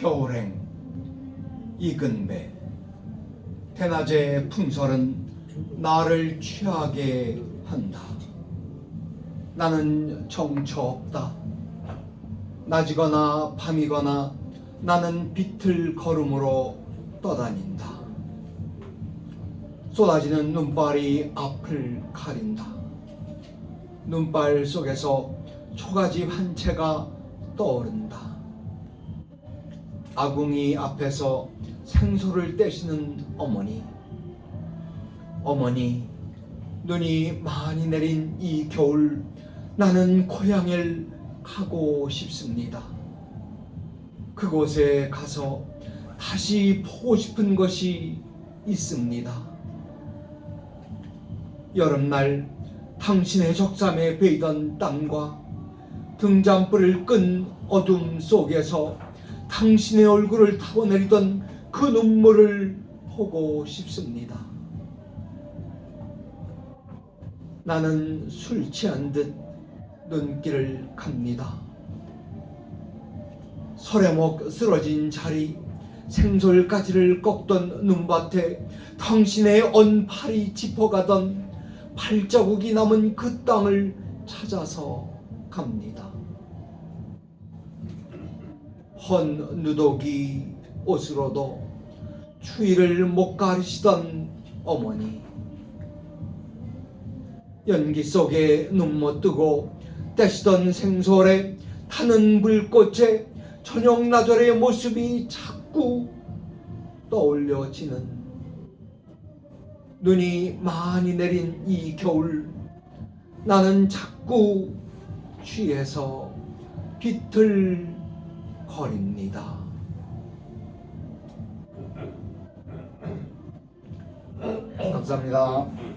겨울행 익은 배 대낮의 풍설은 나를 취하게 한다. 나는 정처 없다. 낮이거나 밤이거나 나는 비틀 걸음으로 떠다닌다. 쏟아지는 눈발이 앞을 가린다. 눈발 속에서 초가집 한 채가 떠오른다. 아궁이 앞에서 생소를 떼시는 어머니. 어머니, 눈이 많이 내린 이 겨울 나는 고향을 가고 싶습니다. 그곳에 가서 다시 보고 싶은 것이 있습니다. 여름날 당신의 적삼에 베이던 땀과 등잔불을 끈 어둠 속에서 당신의 얼굴을 타고 내리던 그 눈물을 보고 싶습니다. 나는 술 취한 듯 눈길을 갑니다. 설해목 쓰러진 자리, 생솔가지를 꺾던 눈밭에 당신의 언팔이 짚어가던 발자국이 남은 그 땅을 찾아서 갑니다. 헌 누더기 옷으로도 추위를 못 가리시던 어머니. 연기 속에 눈 못 뜨고 떼시던 생솔에 타는 불꽃에 저녁 나절의 모습이 자꾸 떠올려지는 눈이 많이 내린 이 겨울 나는 자꾸 취해서 비틀 거립니다. 감사합니다.